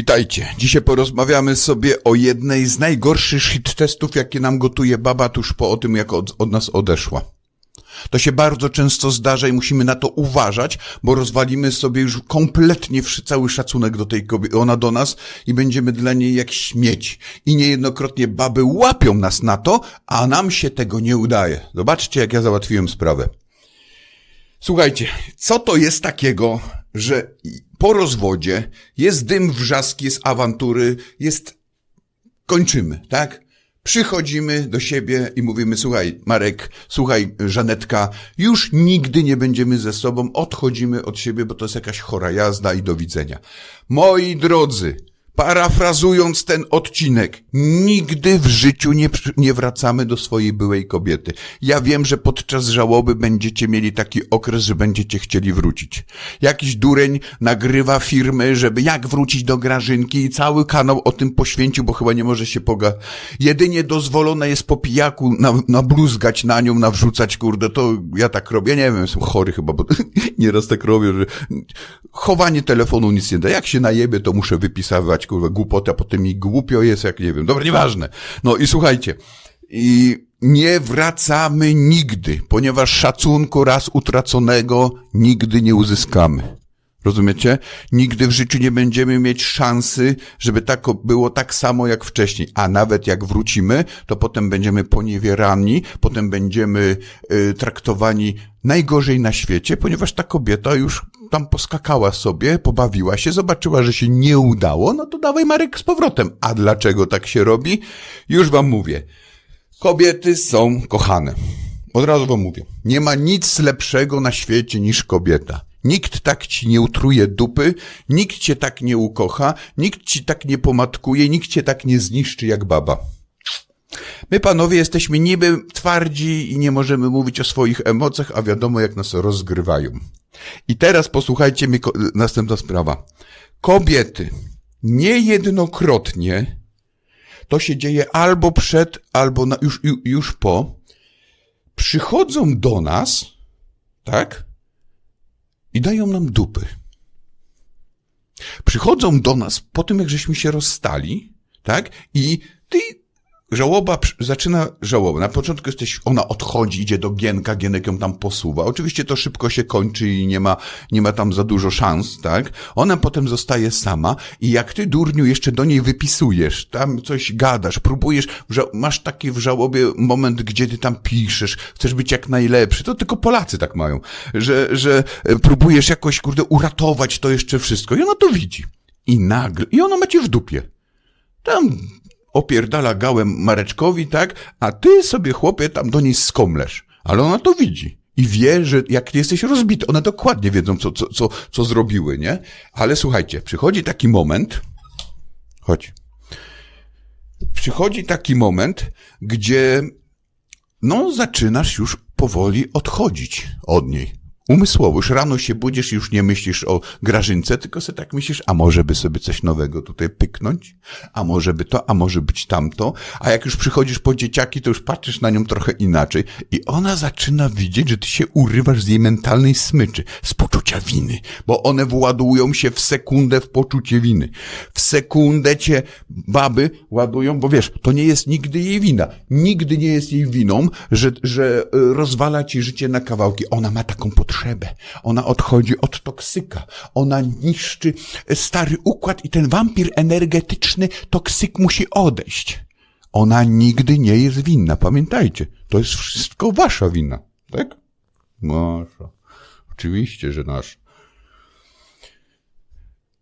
Witajcie. Dzisiaj porozmawiamy sobie o jednej z najgorszych shit testów, jakie nam gotuje baba tuż po o tym, jak od, od nas odeszła. To się bardzo często zdarza i musimy na to uważać, bo rozwalimy sobie już kompletnie cały szacunek do tej kobiety, ona do nas i będziemy dla niej jak śmieć. I niejednokrotnie baby łapią nas na to, a nam się tego nie udaje. Zobaczcie, jak ja załatwiłem sprawę. Słuchajcie, co to jest takiego, że po rozwodzie jest dym, wrzask, jest awantury, jest... Kończymy, tak? Przychodzimy do siebie i mówimy, słuchaj, Marek, słuchaj, Żanetka, już nigdy nie będziemy ze sobą, odchodzimy od siebie, bo to jest jakaś chora jazda i do widzenia. Moi drodzy, parafrazując ten odcinek, nigdy w życiu nie, nie wracamy do swojej byłej kobiety. Ja wiem, że podczas żałoby będziecie mieli taki okres, że będziecie chcieli wrócić. Jakiś dureń nagrywa firmy, żeby jak wrócić do Grażynki i cały kanał o tym poświęcił, bo chyba nie może się poga... Jedynie dozwolone jest po pijaku na, nabluzgać na nią, nawrzucać, kurde, to ja tak robię, ja nie wiem, jestem chory chyba, bo nieraz tak robię, że chowanie telefonu nic nie da. Jak się najebie, to muszę wypisywać, kurwa, a potem mi głupio jest, jak nie wiem. Dobra, nieważne. No i słuchajcie, i nie wracamy nigdy, ponieważ szacunku raz utraconego nigdy nie uzyskamy. Rozumiecie? Nigdy w życiu nie będziemy mieć szansy, żeby tak było tak samo jak wcześniej. A nawet jak wrócimy, to potem będziemy poniewierani, potem będziemy y, traktowani najgorzej na świecie, ponieważ ta kobieta już tam poskakała sobie, pobawiła się, zobaczyła, że się nie udało, no to dawaj Marek z powrotem. A dlaczego tak się robi? Już wam mówię. Kobiety są kochane. Od razu wam mówię. Nie ma nic lepszego na świecie niż kobieta. Nikt tak ci nie utruje dupy, nikt cię tak nie ukocha, nikt ci tak nie pomatkuje, nikt cię tak nie zniszczy jak baba. My panowie jesteśmy niby twardzi i nie możemy mówić o swoich emocjach, a wiadomo jak nas rozgrywają. I teraz posłuchajcie ko- następna sprawa. Kobiety niejednokrotnie to się dzieje albo przed, albo na, już, ju- już po, przychodzą do nas, tak? I dają nam dupy. Przychodzą do nas po tym, jak żeśmy się rozstali, tak? I ty, żałoba zaczyna żałobę. Na początku jesteś, ona odchodzi, idzie do Gienka, Gienek ją tam posuwa. Oczywiście to szybko się kończy i nie ma, nie ma tam za dużo szans, tak? Ona potem zostaje sama i jak ty, durniu, jeszcze do niej wypisujesz, tam coś gadasz, próbujesz, masz taki w żałobie moment, gdzie ty tam piszesz, chcesz być jak najlepszy, to tylko Polacy tak mają, że, że e, próbujesz jakoś, kurde, uratować to jeszcze wszystko i ona to widzi. I nagle, i ona ma cię w dupie. Tam opierdala gałem Mareczkowi, tak? A ty sobie, chłopie, tam do niej skomlesz. Ale ona to widzi. I wie, że jak jesteś rozbity, one dokładnie wiedzą, co, co, co, co zrobiły, nie? Ale słuchajcie, przychodzi taki moment, chodź. Przychodzi taki moment, gdzie no zaczynasz już powoli odchodzić od niej. Umysłowo, już rano się budzisz już nie myślisz o Grażynce, tylko sobie tak myślisz, a może by sobie coś nowego tutaj pyknąć, a może by to, a może być tamto, a jak już przychodzisz po dzieciaki, to już patrzysz na nią trochę inaczej i ona zaczyna widzieć, że ty się urywasz z jej mentalnej smyczy, z poczucia winy, bo one władują się w sekundę w poczucie winy. W sekundę cię baby ładują, bo wiesz, to nie jest nigdy jej wina. Nigdy nie jest jej winą, że, że y, rozwala ci życie na kawałki. Ona ma taką potrzebę. Ona odchodzi od toksyka. Ona niszczy stary układ i ten wampir energetyczny, toksyk musi odejść. Ona nigdy nie jest winna. Pamiętajcie, to jest wszystko wasza wina. Tak? Wasza. Oczywiście, że nasza.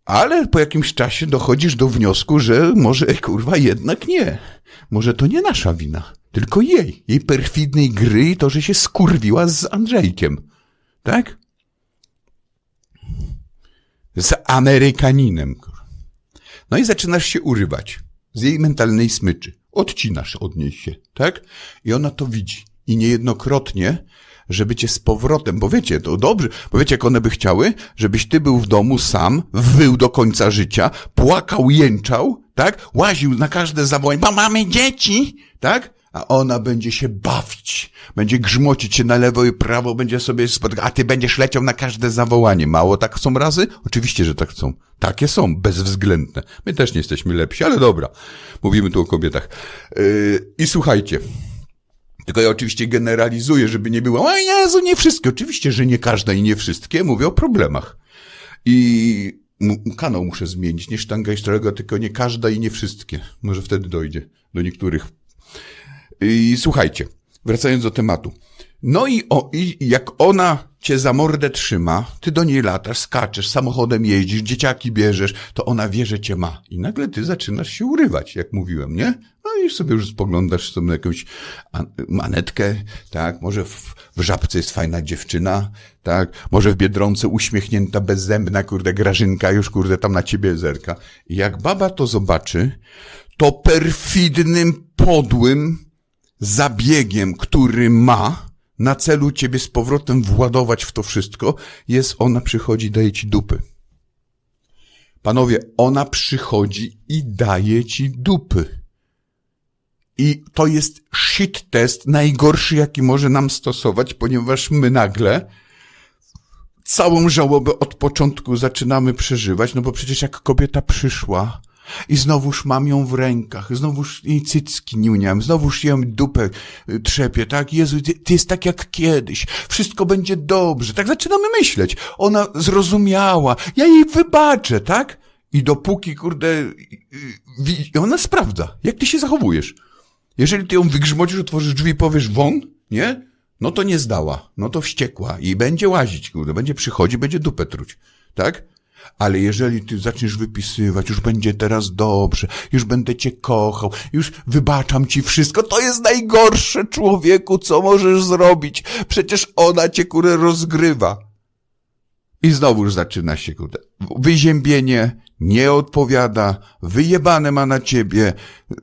Ale po jakimś czasie dochodzisz do wniosku, że może kurwa jednak nie. Może to nie nasza wina, tylko jej. Jej perfidnej gry i to, że się skurwiła z Andrzejkiem. Tak? Z Amerykaninem. No i zaczynasz się urywać z jej mentalnej smyczy. Odcinasz od niej się, tak? I ona to widzi. I niejednokrotnie, żeby cię z powrotem, bo wiecie, to dobrze, bo wiecie, jak one by chciały, żebyś ty był w domu sam, wył do końca życia, płakał, jęczał, tak? Łaził na każde zawołanie, bo mamy dzieci, tak? A ona będzie się bawić, będzie grzmocić się na lewo i prawo, będzie sobie spotykać, a ty będziesz leciał na każde zawołanie. Mało tak chcą razy? Oczywiście, że tak chcą. Takie są, bezwzględne. My też nie jesteśmy lepsi, ale dobra. Mówimy tu o kobietach. Yy, I słuchajcie. Tylko ja oczywiście generalizuję, żeby nie było, o Jezu, nie wszystkie. Oczywiście, że nie każda i nie wszystkie. Mówię o problemach. I kanał muszę zmienić, nie sztangajstrego, tylko nie każda i nie wszystkie. Może wtedy dojdzie do niektórych. I słuchajcie, wracając do tematu. No i, o, i jak ona cię za mordę trzyma, ty do niej latasz, skaczesz, samochodem jeździsz, dzieciaki bierzesz, to ona wie, że cię ma. I nagle ty zaczynasz się urywać, jak mówiłem, nie? No i sobie już spoglądasz sobie na jakąś manetkę, tak? Może w, w żabce jest fajna dziewczyna, tak? Może w Biedronce uśmiechnięta, bezzębna, kurde, Grażynka już, kurde, tam na ciebie zerka. I jak baba to zobaczy, to perfidnym, podłym zabiegiem, który ma na celu ciebie z powrotem władować w to wszystko, jest ona przychodzi, daje ci dupy. Panowie, ona przychodzi i daje ci dupy. I to jest shit test najgorszy, jaki może nam stosować, ponieważ my nagle całą żałobę od początku zaczynamy przeżywać, no bo przecież jak kobieta przyszła i znowuż mam ją w rękach, znowuż jej cycki niuniam, znowuż ją dupę y, trzepie, tak? Jezu, ty, ty jest tak jak kiedyś, wszystko będzie dobrze, tak zaczynamy myśleć. Ona zrozumiała, ja jej wybaczę, tak? I dopóki, kurde, y, y, ona sprawdza, jak ty się zachowujesz. Jeżeli ty ją wygrzmocisz, otworzysz drzwi i powiesz won, nie? No to nie zdała, no to wściekła i będzie łazić, kurde, będzie przychodzi, będzie dupę truć, tak? Ale jeżeli ty zaczniesz wypisywać, już będzie teraz dobrze, już będę cię kochał, już wybaczam ci wszystko, to jest najgorsze człowieku, co możesz zrobić. Przecież ona cię, kurde, rozgrywa. I znowu zaczyna się, kurde, wyziębienie, nie odpowiada, wyjebane ma na ciebie,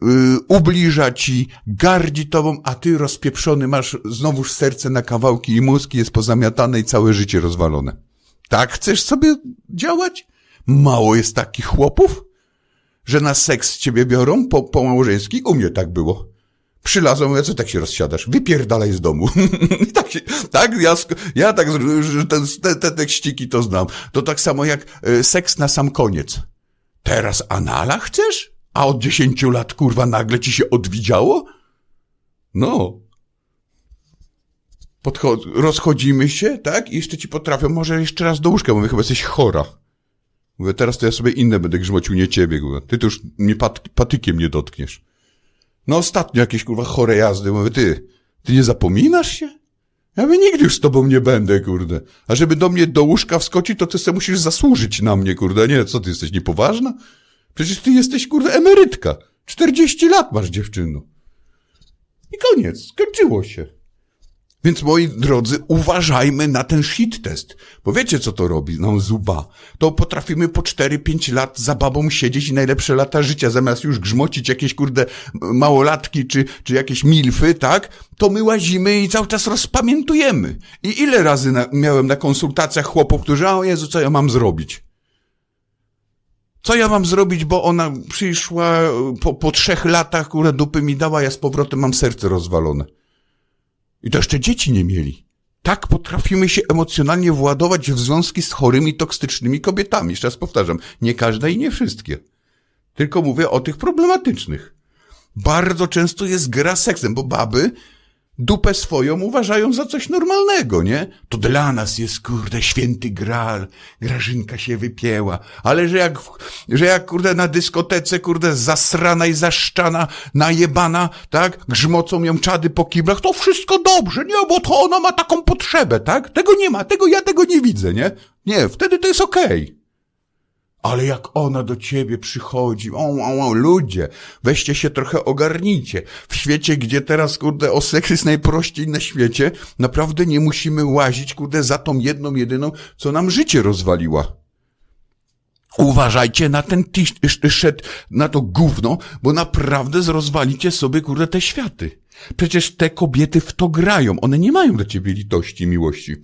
yy, ubliża ci, gardzi tobą, a ty rozpieprzony masz znowuż serce na kawałki i mózg jest pozamiatane i całe życie rozwalone. Tak chcesz sobie działać? Mało jest takich chłopów, że na seks z ciebie biorą po, po małżeński? U mnie tak było. Przylazłem, mówię, co tak się rozsiadasz? Wypierdalaj z domu. Tak się, tak, ja, ja tak, że ten, te, te tekściki to znam. To tak samo jak e, seks na sam koniec. Teraz anala chcesz? A od dziesięciu lat, kurwa, nagle ci się odwidziało? No. Podcho- rozchodzimy się, tak? I jeszcze ci potrafią, może jeszcze raz do łóżka, mówię, chyba jesteś chora. Mówię, teraz to ja sobie inne będę grzmocił, nie ciebie, kurwa. Ty to już mnie pat- patykiem nie dotkniesz. No ostatnio jakieś, kurwa, chore jazdy. Mówię, ty, ty nie zapominasz się? Ja mówię, nigdy już z tobą nie będę, kurde. A żeby do mnie do łóżka wskoczyć, to ty sobie musisz zasłużyć na mnie, kurde. Nie, co ty jesteś niepoważna? Przecież ty jesteś, kurde, emerytka. 40 lat masz, dziewczyno. I koniec, skończyło się. Więc moi drodzy, uważajmy na ten shit test. Bo wiecie, co to robi nam zuba? To potrafimy po 4-5 lat za babą siedzieć i najlepsze lata życia, zamiast już grzmocić jakieś kurde małolatki czy, czy jakieś milfy, tak? To my łazimy i cały czas rozpamiętujemy. I ile razy na, miałem na konsultacjach chłopów, którzy, o Jezu, co ja mam zrobić? Co ja mam zrobić, bo ona przyszła po, po trzech latach, kurde, dupy mi dała, ja z powrotem mam serce rozwalone. I to jeszcze dzieci nie mieli. Tak potrafimy się emocjonalnie władować w związki z chorymi, toksycznymi kobietami. Jeszcze raz powtarzam, nie każda i nie wszystkie. Tylko mówię o tych problematycznych. Bardzo często jest gra seksem, bo baby dupę swoją uważają za coś normalnego, nie? To dla nas jest, kurde, święty gral, Grażynka się wypięła, ale że jak, że jak, kurde, na dyskotece, kurde, zasrana i zaszczana, najebana, tak? Grzmocą ją czady po kiblach, to wszystko dobrze, nie? Bo to ona ma taką potrzebę, tak? Tego nie ma, tego, ja tego nie widzę, nie? Nie, wtedy to jest okej. Ale jak ona do ciebie przychodzi, o, o, o, ludzie, weźcie się trochę ogarnijcie. W świecie, gdzie teraz, kurde, o seks jest najprościej na świecie, naprawdę nie musimy łazić, kurde, za tą jedną, jedyną, co nam życie rozwaliła. Uważajcie na ten szed, na to gówno, bo naprawdę zrozwalicie sobie, kurde, te światy. Przecież te kobiety w to grają. One nie mają do ciebie litości, miłości.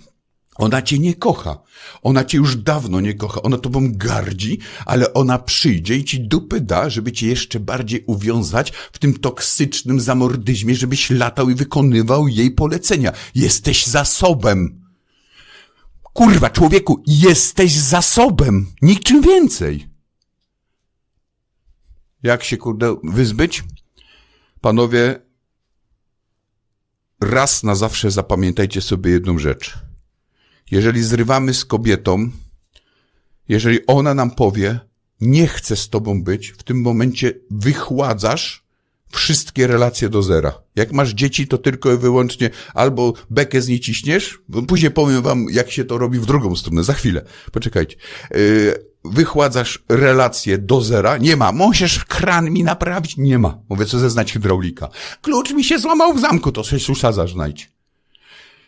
Ona cię nie kocha. Ona cię już dawno nie kocha. Ona tobą gardzi, ale ona przyjdzie i ci dupy da, żeby cię jeszcze bardziej uwiązać w tym toksycznym zamordyzmie, żebyś latał i wykonywał jej polecenia. Jesteś zasobem. Kurwa, człowieku, jesteś zasobem. Niczym więcej. Jak się, kurde, wyzbyć? Panowie, raz na zawsze zapamiętajcie sobie jedną rzecz. Jeżeli zrywamy z kobietą, jeżeli ona nam powie, nie chcę z tobą być, w tym momencie wychładzasz wszystkie relacje do zera. Jak masz dzieci, to tylko i wyłącznie albo bekę z niej ciśniesz, później powiem wam, jak się to robi w drugą stronę, za chwilę. Poczekajcie. Yy, wychładzasz relacje do zera, nie ma. Możesz kran mi naprawić? Nie ma. Mówię, co zeznać hydraulika. Klucz mi się złamał w zamku, to sobie susza znajdź.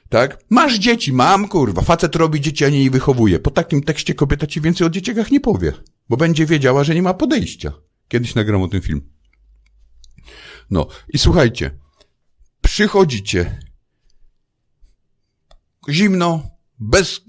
Tak? Masz dzieci, mam, kurwa. Facet robi dzieci, a nie je wychowuje. Po takim tekście kobieta ci więcej o dzieciakach nie powie, bo będzie wiedziała, że nie ma podejścia. Kiedyś nagram o tym film. No i słuchajcie, przychodzicie zimno, bez,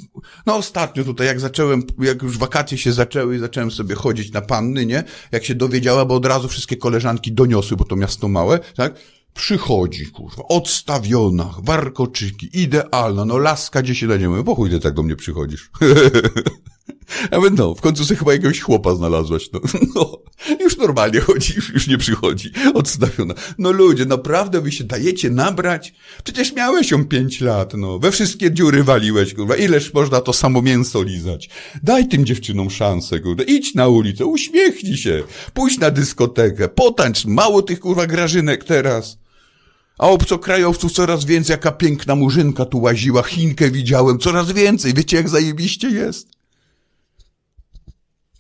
no ostatnio tutaj jak zacząłem, jak już wakacje się zaczęły i zacząłem sobie chodzić na panny, nie? Jak się dowiedziała, bo od razu wszystkie koleżanki doniosły, bo to miasto małe, tak? Przychodzi, kurwa, odstawiona, warkoczyki, idealna, no laska gdzie się nie mówię, po chuj ty tak do mnie przychodzisz. Mówię, no, w końcu sobie chyba jakiegoś chłopa znalazłaś, no. no. Już normalnie chodzi, już, już nie przychodzi, odstawiona. No ludzie, naprawdę wy się dajecie nabrać? Przecież miałeś ją pięć lat, no. We wszystkie dziury waliłeś, kurwa. Ileż można to samo mięso lizać? Daj tym dziewczynom szansę, kurwa. Idź na ulicę, uśmiechnij się. Pójdź na dyskotekę, potańcz. Mało tych, kurwa, grażynek teraz. A obcokrajowców coraz więcej, jaka piękna murzynka tu łaziła, Chinkę widziałem, coraz więcej. Wiecie, jak zajebiście jest?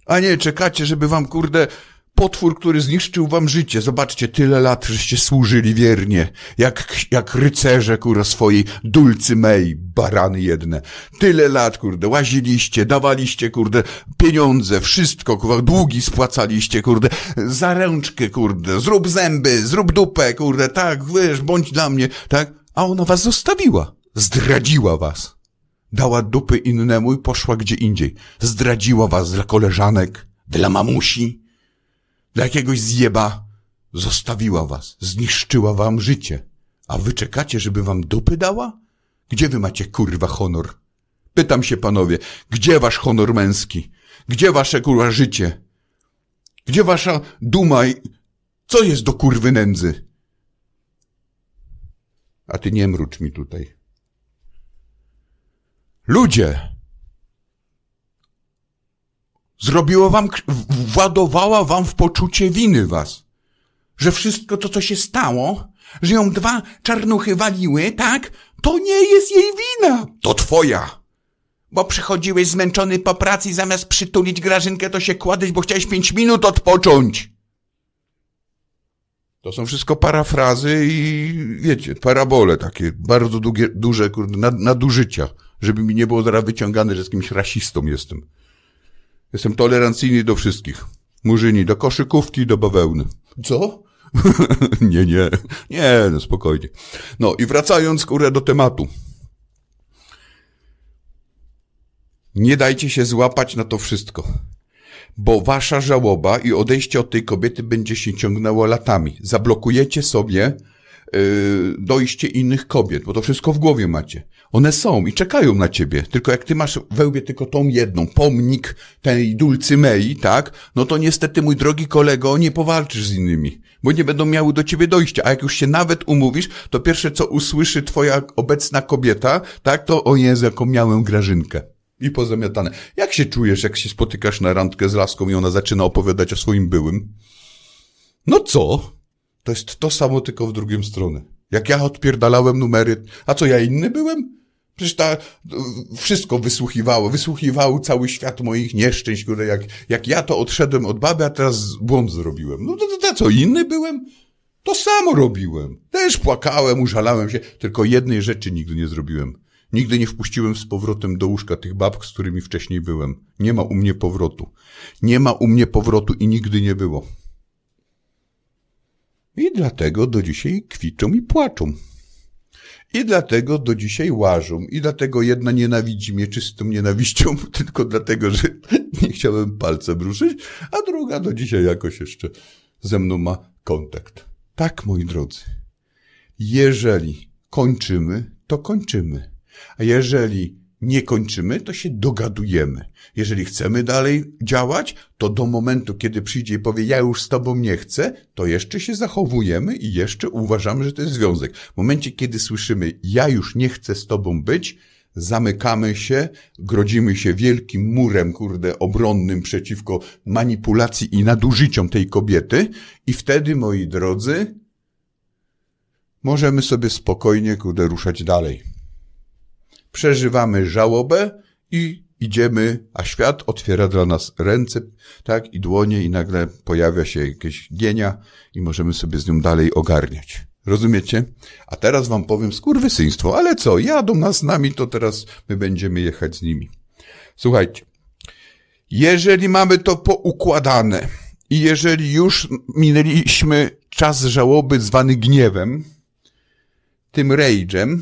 A nie, czekacie, żeby wam, kurde, potwór, który zniszczył wam życie. Zobaczcie, tyle lat, żeście służyli wiernie. Jak, jak rycerze, kurwa, swojej dulcy mej, barany jedne. Tyle lat, kurde, łaziliście, dawaliście, kurde, pieniądze, wszystko, kurwa, długi spłacaliście, kurde, za ręczkę, kurde, zrób zęby, zrób dupę, kurde, tak, wiesz, bądź dla mnie, tak? A ona was zostawiła. Zdradziła was. Dała dupy innemu i poszła gdzie indziej. Zdradziła was dla koleżanek, dla mamusi, dla jakiegoś zjeba. Zostawiła was, zniszczyła wam życie. A wy czekacie, żeby wam dupy dała? Gdzie wy macie kurwa honor? Pytam się panowie, gdzie wasz honor męski? Gdzie wasze kurwa życie? Gdzie wasza duma i... Co jest do kurwy nędzy? A ty nie mrucz mi tutaj. Ludzie! Zrobiło wam, władowała wam w poczucie winy was. Że wszystko to, co się stało, że ją dwa czarnuchy waliły, tak? To nie jest jej wina. To twoja. Bo przychodziłeś zmęczony po pracy i zamiast przytulić Grażynkę, to się kładłeś, bo chciałeś pięć minut odpocząć. To są wszystko parafrazy i wiecie, parabole takie, bardzo długie, duże, kurde, nad, nadużycia żeby mi nie było zaraz wyciągane, że z kimś rasistą jestem. Jestem tolerancyjny do wszystkich. Murzyni, do koszykówki, do bawełny. Co? nie, nie, nie, no spokojnie. No i wracając, kurę, do tematu. Nie dajcie się złapać na to wszystko, bo wasza żałoba i odejście od tej kobiety będzie się ciągnęło latami. Zablokujecie sobie Y, dojście innych kobiet, bo to wszystko w głowie macie. One są i czekają na ciebie. Tylko jak ty masz we łbie tylko tą jedną, pomnik tej Dulcymei, tak? No to niestety, mój drogi kolego, nie powalczysz z innymi, bo nie będą miały do ciebie dojścia. A jak już się nawet umówisz, to pierwsze, co usłyszy twoja obecna kobieta, tak? To o Jezu, jaką miałem grażynkę. I pozamiatane. Jak się czujesz, jak się spotykasz na randkę z laską i ona zaczyna opowiadać o swoim byłym? No co? To jest to samo, tylko w drugą stronę. Jak ja odpierdalałem numery, a co ja inny byłem? Przecież ta, wszystko wysłuchiwało, wysłuchiwał cały świat moich nieszczęść, które jak, jak ja to odszedłem od baby, a teraz błąd zrobiłem. No to, to, to co, inny byłem? To samo robiłem. Też płakałem, użalałem się, tylko jednej rzeczy nigdy nie zrobiłem. Nigdy nie wpuściłem z powrotem do łóżka tych bab, z którymi wcześniej byłem. Nie ma u mnie powrotu. Nie ma u mnie powrotu i nigdy nie było. I dlatego do dzisiaj kwiczą i płaczą. I dlatego do dzisiaj łażą. I dlatego jedna nienawidzi mnie czystą nienawiścią, tylko dlatego, że nie chciałem palcem ruszyć, a druga do dzisiaj jakoś jeszcze ze mną ma kontakt. Tak, moi drodzy. Jeżeli kończymy, to kończymy. A jeżeli nie kończymy, to się dogadujemy. Jeżeli chcemy dalej działać, to do momentu, kiedy przyjdzie i powie, ja już z tobą nie chcę, to jeszcze się zachowujemy i jeszcze uważamy, że to jest związek. W momencie, kiedy słyszymy, ja już nie chcę z tobą być, zamykamy się, grodzimy się wielkim murem, kurde, obronnym przeciwko manipulacji i nadużyciom tej kobiety i wtedy, moi drodzy, możemy sobie spokojnie, kurde, ruszać dalej przeżywamy żałobę i idziemy, a świat otwiera dla nas ręce, tak, i dłonie i nagle pojawia się jakieś gienia i możemy sobie z nią dalej ogarniać. Rozumiecie? A teraz wam powiem skurwysyństwo, ale co, jadą nas z nami, to teraz my będziemy jechać z nimi. Słuchajcie, jeżeli mamy to poukładane i jeżeli już minęliśmy czas żałoby zwany gniewem, tym rage'em,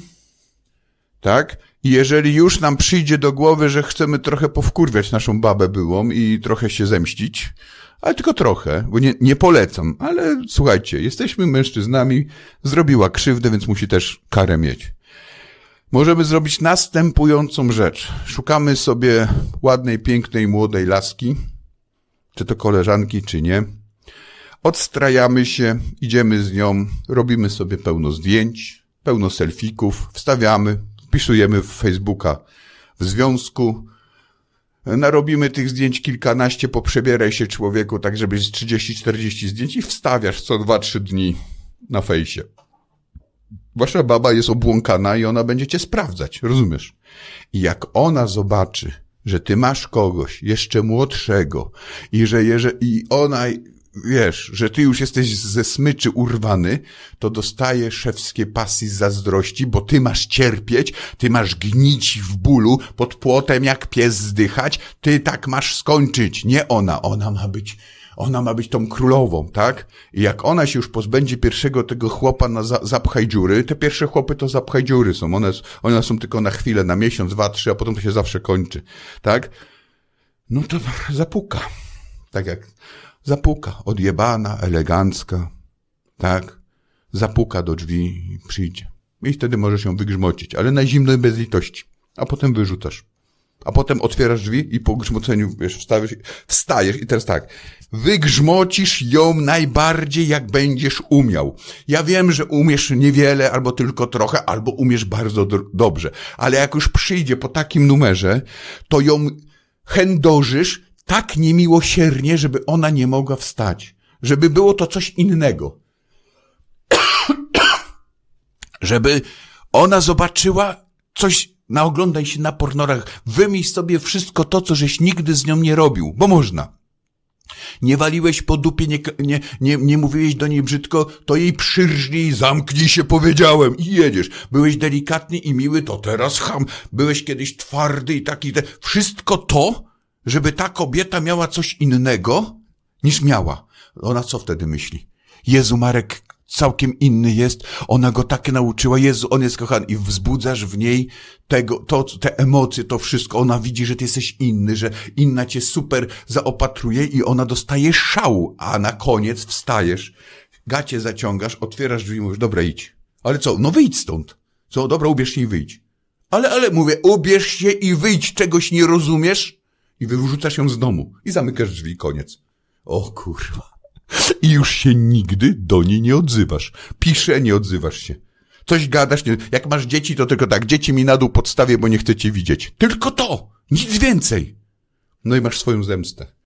tak? Jeżeli już nam przyjdzie do głowy, że chcemy trochę powkurwiać naszą babę byłą i trochę się zemścić, ale tylko trochę, bo nie, nie polecam, ale słuchajcie, jesteśmy mężczyznami, zrobiła krzywdę, więc musi też karę mieć. Możemy zrobić następującą rzecz. Szukamy sobie ładnej, pięknej, młodej laski, czy to koleżanki, czy nie. Odstrajamy się, idziemy z nią, robimy sobie pełno zdjęć, pełno selfików, wstawiamy, wpisujemy w Facebooka w związku, narobimy tych zdjęć kilkanaście, poprzebieraj się człowieku, tak żeby z 30-40 zdjęć i wstawiasz co 2-3 dni na fejsie. Wasza baba jest obłąkana i ona będzie cię sprawdzać, rozumiesz? I jak ona zobaczy, że ty masz kogoś jeszcze młodszego i że jeżeli, i ona wiesz, że ty już jesteś ze smyczy urwany, to dostaje szewskie pasy z zazdrości, bo ty masz cierpieć, ty masz gnić w bólu, pod płotem jak pies zdychać, ty tak masz skończyć, nie ona, ona ma być, ona ma być tą królową, tak? I jak ona się już pozbędzie pierwszego tego chłopa na za, zapchaj dziury, te pierwsze chłopy to zapchaj dziury są, one, one są tylko na chwilę, na miesiąc, dwa, trzy, a potem to się zawsze kończy, tak? No to zapuka. Tak jak Zapuka, odjebana, elegancka, tak? Zapuka do drzwi i przyjdzie. I wtedy możesz ją wygrzmocić, ale na zimno i bez litości. A potem wyrzucasz. A potem otwierasz drzwi i po grzmoceniu, wiesz, wstajesz, wstajesz i teraz tak. Wygrzmocisz ją najbardziej, jak będziesz umiał. Ja wiem, że umiesz niewiele, albo tylko trochę, albo umiesz bardzo do dobrze. Ale jak już przyjdzie po takim numerze, to ją chędożysz tak niemiłosiernie, żeby ona nie mogła wstać. Żeby było to coś innego. żeby ona zobaczyła coś, naoglądaj się na pornorach, wymyśl sobie wszystko to, co żeś nigdy z nią nie robił, bo można. Nie waliłeś po dupie, nie, nie, nie, nie mówiłeś do niej brzydko, to jej przyrżnij, zamknij się, powiedziałem i jedziesz. Byłeś delikatny i miły, to teraz ham. Byłeś kiedyś twardy i taki, wszystko to, żeby ta kobieta miała coś innego niż miała. Ona co wtedy myśli? Jezu, Marek całkiem inny jest, ona go tak nauczyła, Jezu, on jest kochany i wzbudzasz w niej tego, to, te emocje, to wszystko, ona widzi, że ty jesteś inny, że inna cię super zaopatruje i ona dostaje szału, a na koniec wstajesz, gacie zaciągasz, otwierasz drzwi i mówisz, dobra, idź. Ale co, no wyjdź stąd. Co, dobra, ubierz się i wyjdź. Ale, ale mówię, ubierz się i wyjdź, czegoś nie rozumiesz? I wyrzucasz ją z domu i zamykasz drzwi, koniec. O kurwa. I już się nigdy do niej nie odzywasz. Pisze, nie odzywasz się. Coś gadasz, nie... jak masz dzieci, to tylko tak, dzieci mi na dół podstawię, bo nie chcecie widzieć. Tylko to! Nic więcej! No i masz swoją zemstę.